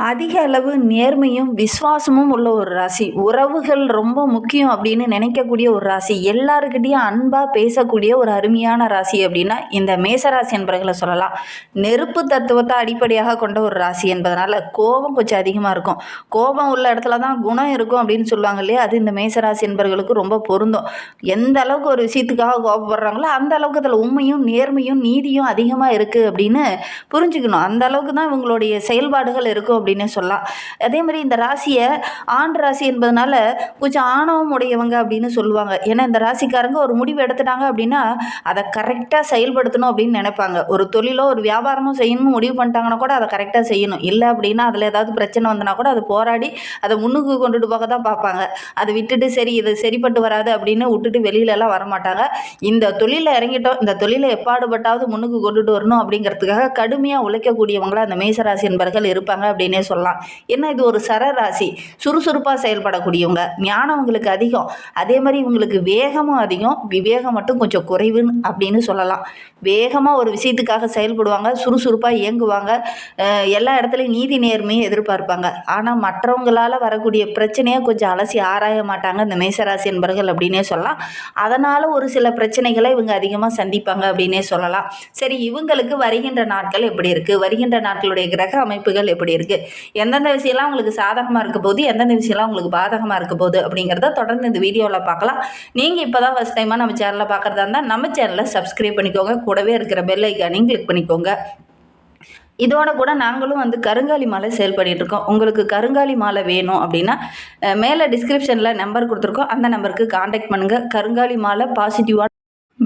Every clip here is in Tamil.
அதிக அளவு நேர்மையும் விசுவாசமும் உள்ள ஒரு ராசி. உறவுகள் ரொம்ப முக்கியம் அப்படின்னு நினைக்கக்கூடிய ஒரு ராசி. எல்லாருக்கிட்டேயும் அன்பாக பேசக்கூடிய ஒரு அருமையான ராசி அப்படின்னா இந்த மேசராசி என்பவர்களை சொல்லலாம். நெருப்பு தத்துவத்தை அடிப்படையாக கொண்ட ஒரு ராசி என்பதனால கோபம் கொஞ்சம் அதிகமாக இருக்கும். கோபம் உள்ள இடத்துல தான் குணம் இருக்கும் அப்படின்னு சொல்லுவாங்க இல்லையா? அது இந்த மேசராசி என்பவர்களுக்கு ரொம்ப பொருந்தும். எந்த அளவுக்கு ஒரு விஷயத்துக்காக கோபப்படுறாங்களோ அந்த அளவுக்கு அதில் உண்மையும் நேர்மையும் நீதியும் அதிகமாக இருக்குது அப்படின்னு புரிஞ்சுக்கணும். அந்த அளவுக்கு தான் இவங்களுடைய செயல்பாடுகள் இருக்கும் அப்படின்னு சொல்லலாம். அதே மாதிரி இந்த ராசியை ஆண் ராசி என்பதனால கொஞ்சம் ஆணவம் உடையவங்க அப்படின்னு சொல்லுவாங்க. ஏன்னா இந்த ராசிக்காரங்க ஒரு முடிவு எடுத்துட்டாங்க அப்படின்னா அதை கரெக்டாக செயல்படுத்தணும் அப்படின்னு நினைப்பாங்க. ஒரு தொழிலோ ஒரு வியாபாரமோ செய்யணும்னு முடிவு பண்ணிட்டாங்கன்னா கூட அதை கரெக்டாக செய்யணும். இல்லை அப்படின்னா அதில் ஏதாவது பிரச்சனை வந்தனா கூட அதை போராடி அதை முன்னுக்கு கொண்டுட்டு போக தான் பார்ப்பாங்க. அதை விட்டுட்டு சரி இது சரிப்பட்டு வராது அப்படின்னு விட்டுட்டு வெளியிலலாம் வரமாட்டாங்க. இந்த தொழிலில் இறங்கிட்டோம் இந்த தொழிலை எப்பாடுபட்டாவது முன்னுக்கு கொண்டுட்டு வரணும் அப்படிங்கிறதுக்காக கடுமையாக உழைக்கக்கூடியவங்களாக அந்த மேசராசி என்பர்கள் இருப்பாங்க அப்படின்னு அப்படின்னே சொல்லலாம். ஏன்னா இது ஒரு சரராசி. சுறுசுறுப்பாக செயல்படக்கூடியவங்க. ஞானம் உங்களுக்கு அதிகம். அதே மாதிரி இவங்களுக்கு வேகமும் அதிகம். விவேகம் மட்டும் கொஞ்சம் குறைவுன்னு அப்படின்னு சொல்லலாம். வேகமாக ஒரு விஷயத்துக்காக செயல்படுவாங்க. சுறுசுறுப்பாக இயங்குவாங்க. எல்லா இடத்துலையும் நீதி நேர்மையை எதிர்பார்ப்பாங்க. ஆனால் மற்றவங்களால் வரக்கூடிய பிரச்சனையை கொஞ்சம் அலசி ஆராய மாட்டாங்க இந்த மேசராசி என்பர்கள் அப்படின்னே சொல்லலாம். அதனால் ஒரு சில பிரச்சனைகளை இவங்க அதிகமாக சந்திப்பாங்க அப்படின்னே சொல்லலாம். சரி இவங்களுக்கு வருகின்ற நாட்கள் எப்படி இருக்குது வருகின்ற நாட்களுடைய கிரக அமைப்புகள் எப்படி இருக்குது எந்தெந்த விஷயம்லாம் உங்களுக்கு சாதகமாக இருக்க போது எந்தெந்த விஷயம்லாம் உங்களுக்கு பாதகமாக இருக்க போகுது அப்படிங்கிறத தொடர்ந்து இந்த வீடியோவில் பார்க்கலாம். நீங்கள் இப்போ தான் ஃபஸ்ட் டைமாக நம்ம சேனலில் பார்க்குறதா இருந்தால் நம்ம சேனலை சப்ஸ்கிரைப் பண்ணிக்கோங்க. கூடவே இருக்கிற பெல் ஐக்கானையும் கிளிக் பண்ணிக்கோங்க. இதோட கூட நாங்களும் வந்து கருங்காலி மாலை சேல் பண்ணிகிட்ருக்கோம் உங்களுக்கு கருங்காலி மாலை வேணும் அப்படின்னா மேலே டிஸ்கிரிப்ஷனில் நம்பர் கொடுத்துருக்கோம். அந்த நம்பருக்கு காண்டாக்ட் பண்ணுங்கள் கருங்காலி மாலை பாசிட்டிவாக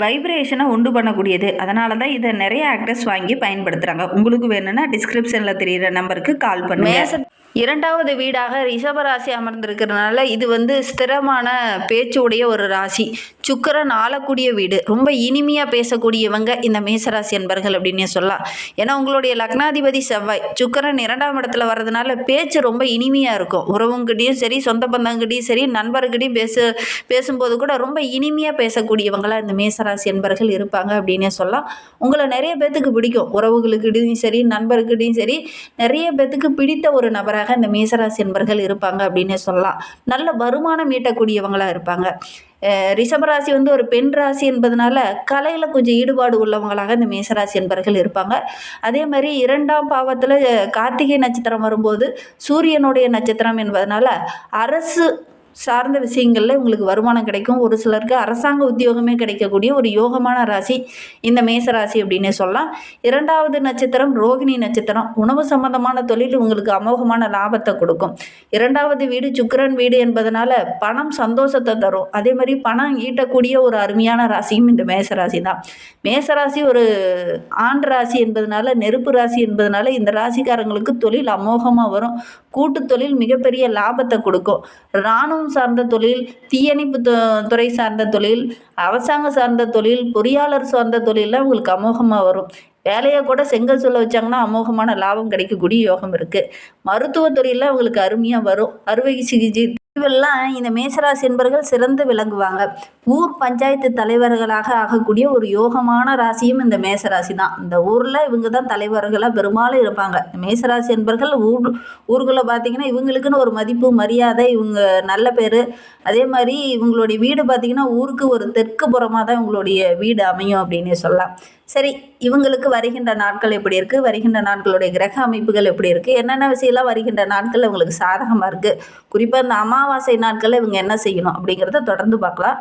வைப்ரேஷனை உண்டு பண்ணக்கூடியது. அதனால தான் இதை நிறைய ஆக்டர்ஸ் வாங்கி பயன்படுத்துகிறாங்க உங்களுக்கு வேணும்னா டிஸ்கிரிப்ஷனில் தெரிகிற நம்பருக்கு கால் பண்ணுங்கள் இரண்டாவது வீடாக ரிஷபராசி அமர்ந்திருக்கிறதுனால இது வந்து ஸ்திரமான பேச்சு உடைய ஒரு ராசி. சுக்கரன் ஆளக்கூடிய வீடு. ரொம்ப இனிமையாக பேசக்கூடியவங்க இந்த மேசராசி என்பர்கள் அப்படின்னே சொல்லலாம். ஏன்னா உங்களுடைய லக்னாதிபதி செவ்வாய். சுக்கரன் இரண்டாம் இடத்துல வர்றதுனால பேச்சு ரொம்ப இனிமையாக இருக்கும். உறவுங்கிட்டையும் சரி சொந்த பந்தங்கிட்டையும் சரி நண்பர்கிட்டையும் பேச பேசும்போது கூட ரொம்ப இனிமையாக பேசக்கூடியவங்களாக இந்த மேசராசி என்பர்கள் இருப்பாங்க அப்படின்னே சொல்லலாம். உங்களை நிறைய பேர்த்துக்கு பிடிக்கும். உறவுகளுக்கிட்டையும் சரி நண்பர்கிட்டையும் சரி நிறைய பேர்த்துக்கு பிடித்த ஒரு நபராக இந்த மேசராசி என்பர்கள் இருப்பாங்க அப்படின்னே சொல்லலாம். நல்ல வருமானம் ஈட்டக்கூடியவங்களாக இருப்பாங்க. ரிஷபராசி வந்து ஒரு பெண் ராசி என்பதனால கலையில் கொஞ்சம் ஈடுபாடு உள்ளவங்களாக இந்த மேசராசி என்பர்கள் இருப்பாங்க. அதே மாதிரி இரண்டாம் பாவத்தில் கார்த்திகை நட்சத்திரம் வரும்போது சூரியனுடைய நட்சத்திரம் என்பதனால அரசு சார்ந்த விஷயங்களில் உங்களுக்கு வருமானம் கிடைக்கும். ஒரு சிலருக்கு அரசாங்க உத்தியோகமே கிடைக்கக்கூடிய ஒரு யோகமான ராசி இந்த மேச ராசி அப்படின்னு சொல்லலாம். இரண்டாவது நட்சத்திரம் ரோகிணி நட்சத்திரம். உணவு சம்பந்தமான தொழில் உங்களுக்கு அமோகமான லாபத்தை கொடுக்கும். இரண்டாவது வீடு சுக்கரன் வீடு என்பதனால பணம் சந்தோஷத்தை தரும். அதே மாதிரி பணம் ஈட்டக்கூடிய ஒரு அருமையான ராசியும் இந்த மேச ராசி தான். மேச ராசி ஒரு ஆண் ராசி என்பதனால நெருப்பு ராசி என்பதனால இந்த ராசிக்காரங்களுக்கு தொழில் அமோகமாக வரும். கூட்டு தொழில் மிகப்பெரிய லாபத்தை கொடுக்கும். இராணுவம் சார்ந்த தொழில் தீயணைப்பு துறை சார்ந்த தொழில் அரசாங்கம் சார்ந்த தொழில் பொறியாளர் சார்ந்த தொழிலெலாம் உங்களுக்கு அமோகமாக வரும். வேலையை கூட செங்கல் சொல்ல வச்சாங்கன்னா அமோகமான லாபம் கிடைக்கக்கூடிய யோகம் இருக்குது மருத்துவத்துறையில் அவங்களுக்கு அருமையாக வரும். அறுவை சிகிச்சை இவெல்லாம் இந்த மேசராசி என்பர்கள் சிறந்து விளங்குவாங்க. ஊர் பஞ்சாயத்து தலைவர்களாக ஆகக்கூடிய ஒரு யோகமான ராசியும் இந்த மேசராசி தான் இந்த ஊரில் இவங்க தான் தலைவர்களாக பெரும்பாலும் இருப்பாங்க. மேசராசி என்பர்கள் ஊர் ஊர்களை பார்த்திங்கன்னா இவங்களுக்குன்னு ஒரு மதிப்பு மரியாதை இவங்க நல்ல பேர். அதே மாதிரி இவங்களுடைய வீடு பார்த்திங்கன்னா ஊருக்கு ஒரு தெற்கு புறமாக தான் இவங்களுடைய வீடு அமையும் அப்படின்னு சொல்லலாம். சரி இவங்களுக்கு வருகின்ற நாட்கள் எப்படி இருக்குது வருகின்ற நாட்களுடைய கிரக அமைப்புகள் எப்படி இருக்குது என்னென்ன விஷயம்லாம் வருகின்ற நாட்கள் இவங்களுக்கு சாதகமாக இருக்குது குறிப்பாக இந்த அமாவாசை நாட்களில் இவங்க என்ன செய்யணும் அப்படிங்கிறத தொடர்ந்து பார்க்கலாம்.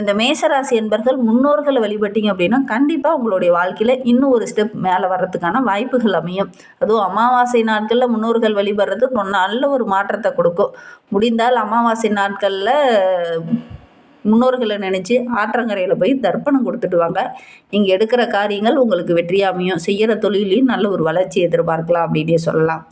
இந்த மேசராசி என்பர்கள் முன்னோர்களை வழிபட்டீங்க அப்படின்னா கண்டிப்பாக உங்களுடைய வாழ்க்கையில் இன்னும் ஒரு ஸ்டெப் மேலே வர்றதுக்கான வாய்ப்புகள் அமையும். அதுவும் அமாவாசை நாட்களில் முன்னோர்கள் வழிபடுறது நல்ல ஒரு மாற்றத்தை கொடுக்கும். முடிந்தால் அமாவாசை நாட்களில் முன்னோர்களை நினச்சி ஆற்றங்கரையில் போய் தர்ப்பணம் கொடுத்துட்டு வாங்க. நீங்கள் எடுக்கிற காரியங்கள் உங்களுக்கு வெற்றியாமையும் செய்கிற தொழிலையும் நல்ல ஒரு வளர்ச்சி எதிர்பார்க்கலாம் அப்படின்னே சொல்லலாம்.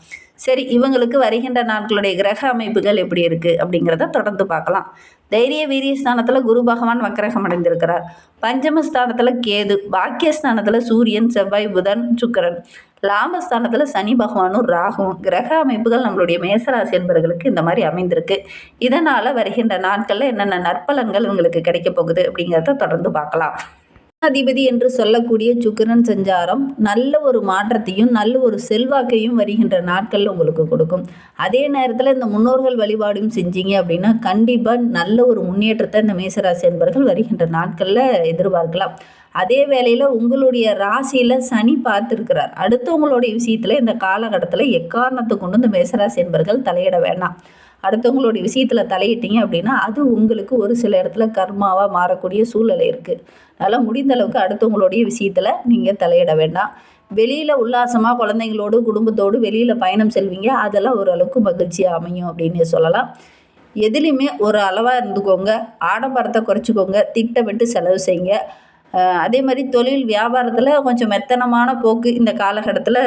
சரி இவங்களுக்கு வருகின்ற நாட்களுடைய கிரக அமைப்புகள் எப்படி இருக்குது அப்படிங்கிறத தொடர்ந்து பார்க்கலாம். தைரிய வீரிய ஸ்தானத்தில் குரு பகவான் வக்கரகம் அடைந்திருக்கிறார். பஞ்சமஸ்தானத்தில் கேது பாக்கியஸ்தானத்தில் சூரியன் செவ்வாய் புதன் சுக்கரன். லாபஸ்தானத்தில் சனி பகவானும் ராகுவும் கிரக அமைப்புகள் நம்மளுடைய மேசராசி என்பவர்களுக்கு இந்த மாதிரி அமைந்திருக்கு. இதனால் வருகின்ற நாட்களில் என்னென்ன நற்பலன்கள் இவங்களுக்கு கிடைக்க போகுது அப்படிங்கிறத தொடர்ந்து பார்க்கலாம். அதிபதி என்று சொல்லக்கூடிய சுக்கிரன் சஞ்சாரம் நல்ல ஒரு மாற்றத்தையும் நல்ல ஒரு செல்வாக்கையும் வருகின்ற நாட்களில் உங்களுக்கு கொடுக்கும். அதே நேரத்தில் இந்த முன்னோர்கள் வழிபாடும் செஞ்சீங்க அப்படின்னா கண்டிப்பாக நல்ல ஒரு முன்னேற்றத்தை இந்த மேசராசி என்பர்கள் வருகின்ற நாட்களில் எதிர்பார்க்கலாம். அதே வேளையில் உங்களுடைய ராசியில் சனி பார்த்துருக்கிறார். அடுத்தவங்களுடைய விஷயத்தில் இந்த காலகட்டத்தில் எக்காரணத்தை கொண்டு இந்த மேசராசி என்பர்கள் தலையிட வேண்டாம். அடுத்தவங்களுடைய விஷயத்தில் தலையிட்டீங்க அப்படின்னா அது உங்களுக்கு ஒரு சில இடத்துல கர்மாவாக மாறக்கூடிய சூழ்நிலை இருக்குது அதனால் முடிந்த அளவுக்கு அடுத்தவங்களுடைய விஷயத்தில் நீங்கள் தலையிட வேண்டாம். வெளியில் உல்லாசமாக குழந்தைங்களோடு குடும்பத்தோடு வெளியில் பயணம் செல்வீங்க. அதெல்லாம் ஓரளவுக்கு மகிழ்ச்சியாக அமையும் அப்படின்னு சொல்லலாம். எதுலேயுமே ஒரு அளவாக இருந்துக்கோங்க. ஆடம்பரத்தை குறைச்சிக்கோங்க. திட்டமிட்டு செலவு செய்யுங்க. அதே மாதிரி தொழில் வியாபாரத்தில் கொஞ்சம் மெத்தனமான போக்கு இந்த காலகட்டத்தில்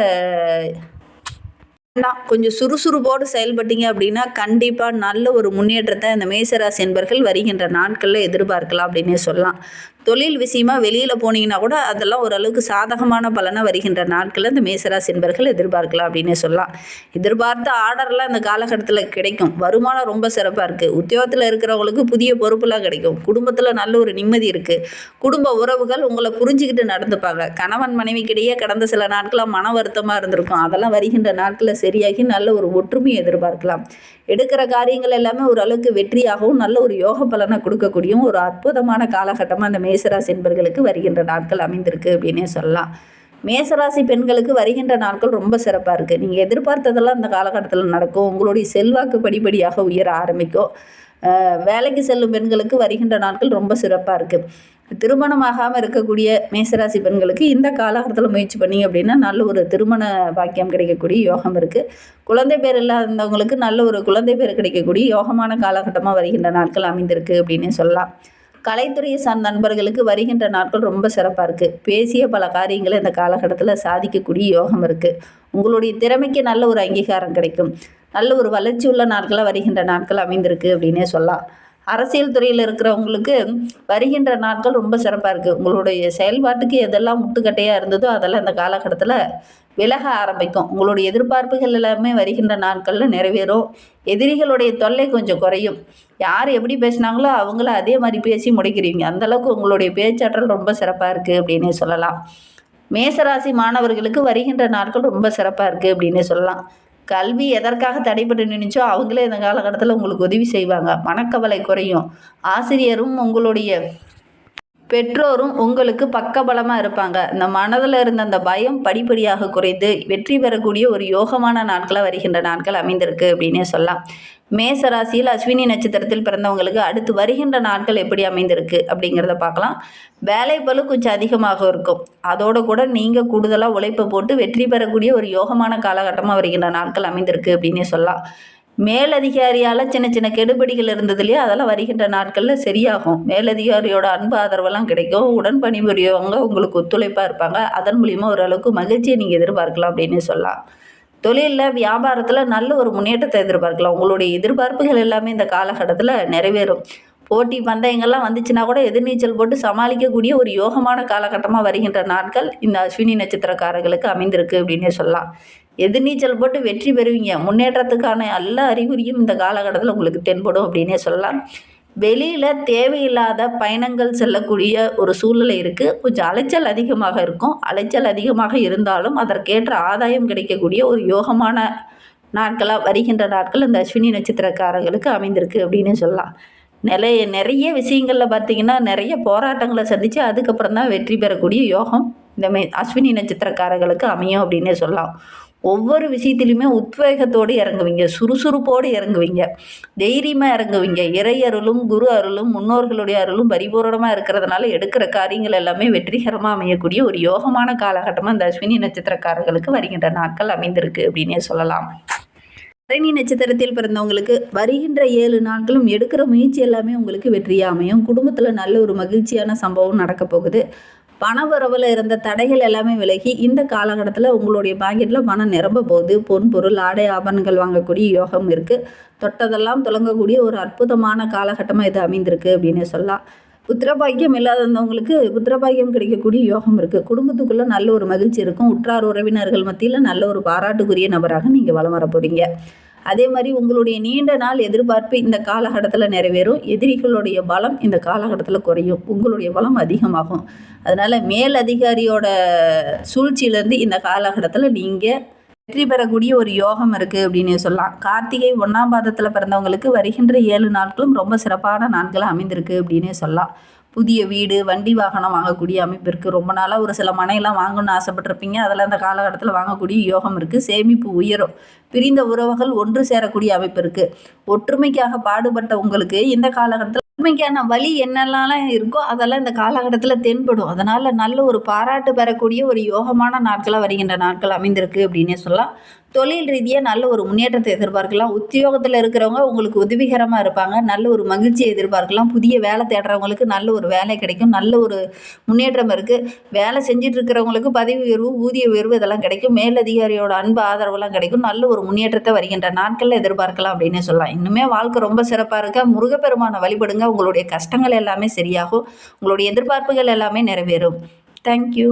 நான் கொஞ்சம் சுறுசுறுப்போடு செயல்பட்டீங்க அப்படின்னா கண்டிப்பாக நல்ல ஒரு முன்னேற்றத்தை இந்த மேசராசி என்பர்கள் வருகின்ற நாட்களில் எதிர்பார்க்கலாம் அப்படின்னே சொல்லலாம். தொழில் விஷயமா வெளியில் போனீங்கன்னா கூட அதெல்லாம் ஓரளவுக்கு சாதகமான பலனாக வருகின்ற நாட்களில் இந்த மேசராசி என்பர்கள் எதிர்பார்க்கலாம் அப்படின்னே சொல்லலாம். எதிர்பார்த்த ஆர்டர்லாம் இந்த காலகட்டத்தில் கிடைக்கும். வருமானம் ரொம்ப சிறப்பாக இருக்குது உத்தியோகத்தில் இருக்கிறவங்களுக்கு புதிய பொறுப்புலாம் கிடைக்கும். குடும்பத்தில் நல்ல ஒரு நிம்மதி இருக்குது குடும்ப உறவுகள் உங்களை புரிஞ்சுக்கிட்டு நடந்துப்பாங்க. கணவன் மனைவிக்கிடையே கடந்த சில நாட்களாக மன வருத்தமாக இருந்திருக்கும். அதெல்லாம் வருகின்ற நாட்களில் சரியாகி நல்ல ஒரு ஒற்றுமையை எதிர்பார்க்கலாம். எடுக்கிற காரியங்கள் எல்லாமே ஓரளவுக்கு வெற்றியாகவும் நல்ல ஒரு யோக பலனை கொடுக்கக்கூடியும் ஒரு அற்புதமான காலகட்டமாக அந்த மே மேசராசி என்பர்களுக்கு வருகின்ற நாட்கள் அமைந்திருக்கு அப்படின்னே சொல்லலாம். மேசராசி பெண்களுக்கு வருகின்ற நாட்கள் ரொம்ப சிறப்பாக இருக்குது நீங்கள் எதிர்பார்த்ததெல்லாம் அந்த காலகட்டத்தில் நடக்கும். உங்களுடைய செல்வாக்கு படிப்படியாக உயர ஆரம்பிக்கும். வேலைக்கு செல்லும் பெண்களுக்கு வருகின்ற நாட்கள் ரொம்ப சிறப்பாக இருக்குது திருமணமாகாமல் இருக்கக்கூடிய மேசராசி பெண்களுக்கு இந்த காலகட்டத்தில் முயற்சி பண்ணிங்க அப்படின்னா நல்ல ஒரு திருமண பாக்கியம் கிடைக்கக்கூடிய யோகம் இருக்குது குழந்தை பேர் இல்லாதவங்களுக்கு நல்ல ஒரு குழந்தை பேர் கிடைக்கக்கூடிய யோகமான காலகட்டமாக வருகின்ற நாட்கள் அமைந்திருக்கு அப்படின்னு சொல்லலாம். கலைத்துறையை சார்ந்த நண்பர்களுக்கு வருகின்ற நாட்கள் ரொம்ப சிறப்பாக இருக்குது பேசிய பல காரியங்களை இந்த காலகட்டத்தில் சாதிக்கக்கூடிய யோகம் இருக்குது உங்களுடைய திறமைக்கு நல்ல ஒரு அங்கீகாரம் கிடைக்கும். நல்ல ஒரு வளர்ச்சி உள்ள நாட்களாக வருகின்ற நாட்கள் அமைந்திருக்கு அப்படின்னே சொல்லலாம். அரசியல் துறையில் இருக்கிறவங்களுக்கு வருகின்ற நாட்கள் ரொம்ப சிறப்பாக இருக்குது உங்களுடைய செயல்பாட்டுக்கு எதெல்லாம் முட்டுக்கட்டையாக இருந்ததோ அதெல்லாம் இந்த காலகட்டத்தில் விலக ஆரம்பிக்கும். உங்களுடைய எதிர்பார்ப்புகள் எல்லாமே வருகின்ற நாட்களில் நிறைவேறும். எதிரிகளுடைய தொல்லை கொஞ்சம் குறையும். யார் எப்படி பேசினாங்களோ அவங்கள அதே மாதிரி பேசி முடிக்கிறீங்க. அந்தளவுக்கு உங்களுடைய பேச்சாற்றல் ரொம்ப சிறப்பாக இருக்குது அப்படின்னே சொல்லலாம். மேசராசி மாணவர்களுக்கு வருகின்ற நாட்கள் ரொம்ப சிறப்பாக இருக்குது அப்படின்னே சொல்லலாம். கல்வி எதற்காக தடைப்பட்டு நின்றுச்சோ அவங்களே இந்த காலகட்டத்தில் உங்களுக்கு உதவி செய்வாங்க. மனக்கவலை குறையும். ஆசிரியரும் உங்களுடைய பெற்றோரும் உங்களுக்கு பக்கபலமாக இருப்பாங்க. இந்த மனதில் இருந்த அந்த பயம் படிப்படியாக குறைந்து வெற்றி பெறக்கூடிய ஒரு யோகமான நாட்களாக வருகின்ற நாட்கள் அமைந்திருக்கு அப்படின்னே சொல்லலாம். மேச ராசியில் அஸ்வினி நட்சத்திரத்தில் பிறந்தவங்களுக்கு அடுத்து வருகின்ற நாட்கள் எப்படி அமைந்திருக்கு அப்படிங்கிறத பார்க்கலாம். வேலை பலு கொஞ்சம் அதிகமாக இருக்கும். அதோடு கூட நீங்கள் கூடுதலாக உழைப்பை போட்டு வெற்றி பெறக்கூடிய ஒரு யோகமான காலகட்டமாக வருகின்ற நாட்கள் அமைந்திருக்கு அப்படின்னே சொல்லலாம். மேலதிகாரியால் சின்ன சின்ன கெடுபடிகள் இருந்ததுலேயே அதெல்லாம் வருகின்ற நாட்களில் சரியாகும். மேலதிகாரியோட அன்பு ஆதரவெல்லாம் கிடைக்கும். உடன் பணிபுரியவங்க உங்களுக்கு ஒத்துழைப்பாக இருப்பாங்க. அதன் மூலிமா ஓரளவுக்கு மகிழ்ச்சியை நீங்கள் எதிர்பார்க்கலாம் அப்படின்னு சொல்லலாம். தொழிலில் வியாபாரத்தில் நல்ல ஒரு முன்னேற்றத்தை எதிர்பார்க்கலாம். உங்களுடைய எதிர்பார்ப்புகள் எல்லாமே இந்த காலகட்டத்தில் நிறைவேறும். போட்டி பந்தயங்கள்லாம் வந்துச்சுன்னா கூட எதிர்நீச்சல் போட்டு சமாளிக்கக்கூடிய ஒரு யோகமான காலகட்டமாக வருகின்ற நாட்கள் இந்த அஸ்வினி நட்சத்திரக்காரர்களுக்கு அமைந்திருக்கு அப்படின்னே சொல்லலாம். எதிர்நீச்சல் போட்டு வெற்றி பெறுவீங்க. முன்னேற்றத்துக்கான எல்லா அறிகுறியும் இந்த காலகட்டத்தில் உங்களுக்கு தென்படும் அப்படின்னே சொல்லலாம். வெளியில் தேவையில்லாத பயணங்கள் செல்லக்கூடிய ஒரு சூழ்நிலை இருக்குது கொஞ்சம் அலைச்சல் அதிகமாக இருக்கும். அலைச்சல் அதிகமாக இருந்தாலும் அதற்கேற்ற ஆதாயம் கிடைக்கக்கூடிய ஒரு யோகமான நாட்களாக வருகின்ற நாட்கள் இந்த அஸ்வினி நட்சத்திரக்காரர்களுக்கு அமைந்திருக்கு அப்படின்னு சொல்லலாம். நிறைய நிறைய விஷயங்களில் பார்த்திங்கன்னா நிறைய போராட்டங்களை சந்தித்து அதுக்கப்புறம் தான் வெற்றி பெறக்கூடிய யோகம் இந்த மே அஸ்வினி நட்சத்திரக்காரர்களுக்கு அமையும் அப்படின்னே சொல்லலாம். ஒவ்வொரு விஷயத்துலையுமே உத்வேகத்தோடு இறங்குவீங்க சுறுசுறுப்போடு இறங்குவீங்க. தைரியமாக இறங்குவீங்க. இறை அருளும் குரு அருளும் முன்னோர்களுடைய அருளும் பரிபூரணமாக இருக்கிறதுனால எடுக்கிற காரியங்கள் எல்லாமே வெற்றிகரமாக அமையக்கூடிய ஒரு யோகமான காலகட்டமாக இந்த அஸ்வினி நட்சத்திரக்காரர்களுக்கு வருகின்ற நாட்கள் அமைந்திருக்கு அப்படின்னே சொல்லலாம். பரணி நட்சத்திரத்தில் பிறந்தவங்களுக்கு வருகின்ற ஏழு நாட்களும் எடுக்கிற முயற்சி எல்லாமே உங்களுக்கு வெற்றியாக அமையும். குடும்பத்தில் நல்ல ஒரு மகிழ்ச்சியான சம்பவம் நடக்க போகுது. பணவரவில் இருந்த தடைகள் எல்லாமே விலகி இந்த காலகட்டத்தில் உங்களுடைய பாக்கெட்டில் பணம் நிரம்ப போகுது. பொன் பொருள் ஆடை ஆபரணங்கள் வாங்கக்கூடிய யோகம் இருக்குது தொட்டதெல்லாம் தொடங்கக்கூடிய ஒரு அற்புதமான காலகட்டமாக இது அமைந்திருக்கு அப்படின்னு சொல்லலாம். புத்திரபாக்கியம் இல்லாதவங்களுக்கு புத்திரபாக்கியம் கிடைக்கக்கூடிய யோகம் இருக்குது குடும்பத்துக்குள்ளே நல்ல ஒரு மகிழ்ச்சி இருக்கும். உற்றார் உறவினர்கள் மத்தியில் நல்ல ஒரு பாராட்டுக்குரிய நபராக நீங்கள் வளம் வர போகிறீங்க அதே மாதிரி உங்களுடைய நீண்ட நாள் எதிர்பார்ப்பு இந்த காலகட்டத்தில் நிறைவேறும். எதிரிகளுடைய பலம் இந்த காலகட்டத்தில் குறையும். உங்களுடைய பலம் அதிகமாகும். அதனால் மேல் அதிகாரியோட சூழ்ச்சியிலேருந்து இந்த காலகட்டத்தில் நீங்கள் வெற்றி பெறக்கூடிய ஒரு யோகம் இருக்குது அப்படின்னு சொல்லலாம். கார்த்திகை ஒன்றாம் பாதத்தில் பிறந்தவங்களுக்கு வருகின்ற ஏழு நாட்களும் ரொம்ப சிறப்பான நாட்களாக அமைந்திருக்கு அப்படின்னே சொல்லலாம். புதிய வீடு வண்டி வாகனம் வாங்கக்கூடிய அமைப்பு இருக்குது ரொம்ப நாளாக ஒரு சில மனையெல்லாம் வாங்கணும்னு ஆசைப்பட்டிருப்பீங்க. அதில் அந்த காலகட்டத்தில் வாங்கக்கூடிய யோகம் இருக்குது சேமிப்பு உயரும். பிரிந்த உறவுகள் ஒன்று சேரக்கூடிய அமைப்பு இருக்குது ஒற்றுமைக்காக பாடுபட்ட உங்களுக்கு இந்த காலகட்டத்தில் உண்மைக்கான வழி என்னெல்லாம் இருக்கோ அதெல்லாம் இந்த காலகட்டத்தில் தென்படும். அதனால் நல்ல ஒரு பாராட்டு பெறக்கூடிய ஒரு யோகமான நாட்களாக வருகின்ற நாட்கள் அமைந்திருக்கு அப்படின்னே சொல்லலாம். தொழில் ரீதியாக நல்ல ஒரு முன்னேற்றத்தை எதிர்பார்க்கலாம். உத்தியோகத்தில் இருக்கிறவங்க உங்களுக்கு உதவிகரமாக இருப்பாங்க. நல்ல ஒரு மகிழ்ச்சியை எதிர்பார்க்கலாம். புதிய வேலை தேடுறவங்களுக்கு நல்ல ஒரு வேலை கிடைக்கும். நல்ல ஒரு முன்னேற்றம் இருக்குது வேலை செஞ்சுட்டு இருக்கிறவங்களுக்கு பதவி உயர்வு ஊதிய உயர்வு இதெல்லாம் கிடைக்கும். மேலதிகாரியோட அன்பு ஆதரவுலாம் கிடைக்கும். நல்ல ஒரு முன்னேற்றத்தை வருகின்ற நாட்களில் எதிர்பார்க்கலாம் அப்படின்னே சொல்லலாம். இன்னுமே வாழ்க்கை ரொம்ப சிறப்பாக இருக்க. முருகப்பெருமானை வழிபடுங்க. உங்களுடைய கஷ்டங்கள் எல்லாமே சரியாகும். உங்களுடைய எதிர்பார்ப்புகள் எல்லாமே நிறைவேறும். தேங்க்யூ